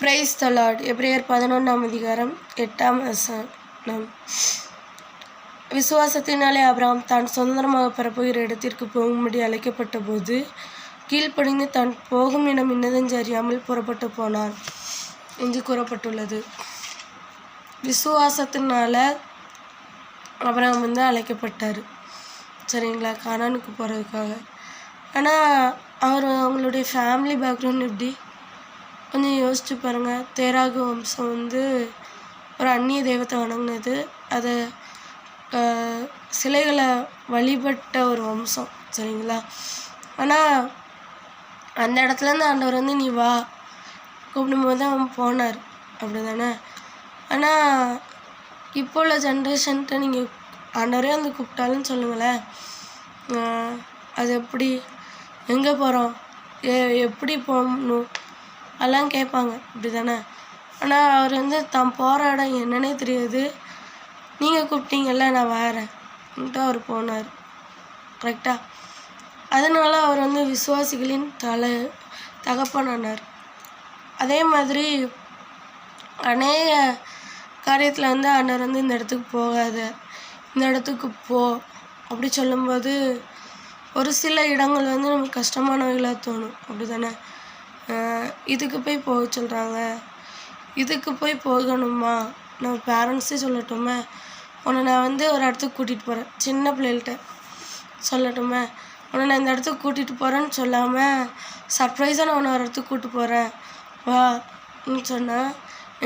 Price தலாட் எப்ரேயர் பதினொன்றாம் அதிகாரம் எட்டாம் வசனம். விசுவாசத்தினாலே அப்ராம் தான் சுதந்திரமாக பெறப்போகிற இடத்திற்கு போகும்படி அழைக்கப்பட்ட போது கீழ்ப்படிந்து தான் போகும் இடம் இன்னதென்று அறியாமல் புறப்பட்டு போனான் என்று கூறப்பட்டுள்ளது. விசுவாசத்தினால அப்ராம் வந்து அழைக்கப்பட்டார். சரிங்களா? கானானுக்கு போகிறதுக்காக ஆனால் அவர் அவங்களுடைய ஃபேமிலி பேக்ரவுண்ட் எப்படி? கொஞ்சம் யோசிச்சு பாருங்கள் தேராகு வம்சம் வந்து ஒரு அந்நிய தெய்வத்தை வணங்கினது. அதை சிலைகளை வழிபட்ட ஒரு வம்சம் சரிங்களா? ஆனால் அந்த இடத்துலேருந்து ஆண்டவர் வந்து நீ வா. கூப்பிடும்போது அவன் போனார். அப்படி தானே ஆனால் இப்போ உள்ள ஜென்ரேஷன்கிட்ட நீங்கள் ஆண்டவரே வந்து கூப்பிட்டாலும் சொல்லுங்களேன். அது எப்படி? எங்கே போகிறோம் எ எப்படி போகணும்? அதெல்லாம் கேட்பாங்க. இப்படி தானே ஆனால் அவர் வந்து தான் போகிற இடம் என்னன்னே தெரியாது. நீங்கள் கூப்பிட்டீங்கல்ல நான் வரேன்ட்டு அவர் போனார். கரெக்டாக அதனால் அவர் வந்து விசுவாசிகளின் தலை தகப்பனானார். அதே மாதிரி அநேக காரியத்தில் வந்து அண்ணர் வந்து இந்த இடத்துக்கு போகாத. இந்த இடத்துக்கு போ. அப்படி சொல்லும்போது ஒரு சில இடங்கள் வந்து நமக்கு கஷ்டமானவைகளாக தோணும். அப்படி தானே இதுக்கு போய் போக சொல்கிறாங்க இதுக்கு போய் போகணுமா? நம்ம பேரண்ட்ஸே சொல்லட்டுமே. உன்னை நான் வந்து ஒரு இடத்துக்கு கூட்டிகிட்டு போகிறேன் சின்ன பிள்ளைகள்கிட்ட சொல்லட்டுமே. உன்னை நான் இந்த இடத்துக்கு கூட்டிகிட்டு போகிறேன்னு சொல்லாமல் சர்ப்ரைஸாக நான் உன்னை ஒரு இடத்துக்கு கூப்பிட்டு போகிறேன் வா ன்னு சொன்னால்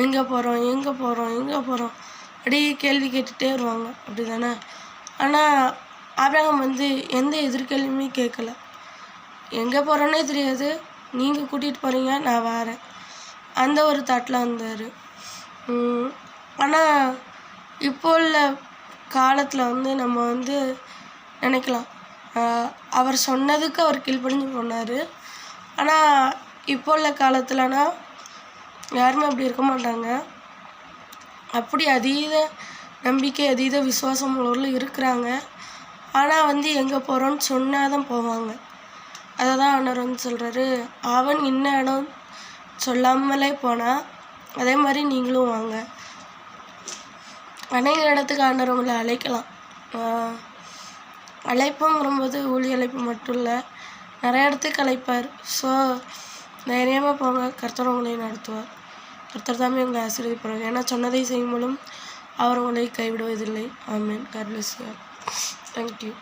எங்கே போகிறோம் எங்கே போகிறோம் எங்கே போகிறோம் அப்படி கேள்வி கேட்டுகிட்டே வருவாங்க. அப்படி தானே ஆனால் ஆபிரகம் வந்து எந்த எதிர்கேள்வியுமே கேட்கல. எங்கே போகிறோன்னே தெரியாது. நீங்கள் கூட்டிகிட்டு போகிறீங்க நான் வரேன். அந்த ஒரு தாட்டில் வந்தார். ஆனால் இப்போ உள்ள காலத்தில் வந்து நம்ம வந்து நினைக்கலாம். அவர் சொன்னதுக்கு அவர் கீழ்ப்படிஞ்சு போனார். ஆனால் இப்போ உள்ள காலத்துலனா யாருமே அப்படி இருக்க மாட்டாங்க. அப்படி அதீத நம்பிக்கை அதீத விசுவாசம் உள்ளவர்கள் இருக்கிறாங்க. ஆனால் வந்து எங்கே போகிறோன்னு சொன்னால் தான் போவாங்க. அதை தான் ஆண்டவர் வந்து சொல்கிறாரு அவன் இன்ன இடம் சொல்லாமலே போனால் அதே மாதிரி நீங்களும் வாங்க. அநேக இடத்துக்கு ஆண்டவர் உங்களை அழைக்கலாம் அழைப்புங்கிறபோது ஊழி அழைப்பு மட்டும் இல்லை நிறைய இடத்துக்கு அழைப்பார். ஸோ தைரியமாக போங்க. கர்த்தர் உங்களை நடத்துவார். கர்த்தர் தாமே உங்களை ஆசீர்வதிப்பார் ஏன்னா சொன்னதை செய்யும் மூலம் அவர் உங்களை கைவிடுவதில்லை. ஆமீன். God you thank you